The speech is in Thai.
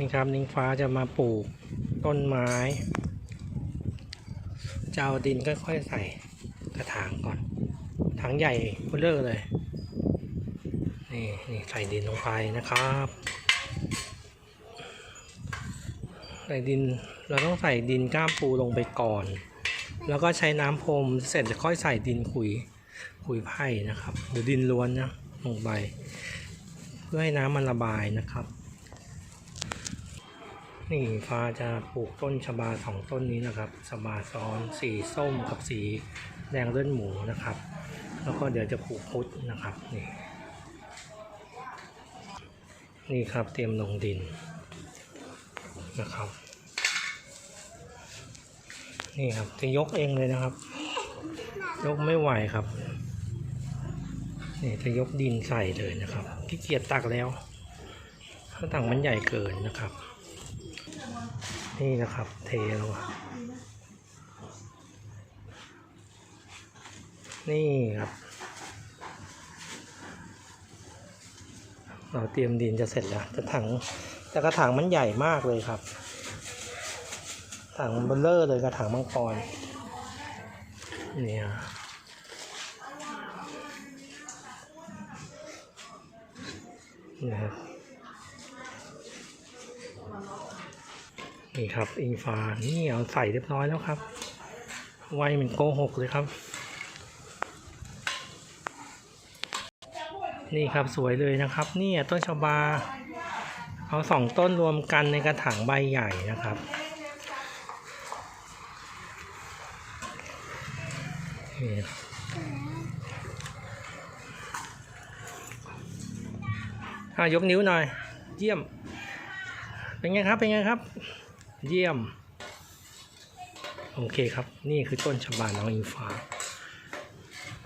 นี่ครับนิงฟ้าจะมาปลูกต้นไม้จะเอาดินค่อยๆใส่กระถางก่อนถังใหญ่เบลเลอร์เลยนี่นี่ใส่ดินลงไปนะครับใส่ดินเราต้องใส่ดินก้ามปูลงไปก่อน แล้วก็ใช้น้ำพรมเสร็จจะค่อยใส่ดินขุยขุยไผ่นะครับ หรือดินล้วนนะลงไป เพื่อให้น้ำมันระบายนะครับ นี่ฟ้าจะปลูกต้นชบาสองต้นนี้นะครับชบาซ้อนสีส้มกับสีแดงเลือดหมูนะครับ แล้วก็เดี๋ยวจะปลูกพุทธนะครับนี่นี่ครับเตรียมลงดินนะครับ นี่ครับจะยกเองเลยนะครับ ยกไม่ไหวครับนี่จะยกดินใส่เลยนะครับขี้เกียจตักแล้วถ้าตักมันใหญ่เกินนะครับ นี่นะครับ เทลงนี่ครับ เราเตรียมดินจะเสร็จแล้วแต่ถังแต่กระถางมันใหญ่มากเลยครับ ถังเบลเลอร์เลยกระถางมังกรเนี่ยนี่ครับ นี่ครับ อิงฟ้านี่เอาใส่เรียบร้อยแล้วครับ ไวเหมือนโกหกเลยครับ นี่ครับสวยเลยนะครับนี่ต้นชบา เอาสองต้นรวมกันในกระถางใบใหญ่นะครับนี่อะยกนิ้วหน่อย เยี่ยม เป็นไงครับ เป็นไงครับ เยี่ยม โอเคครับ นี่คือต้นฉบาน้องอิงฟ้า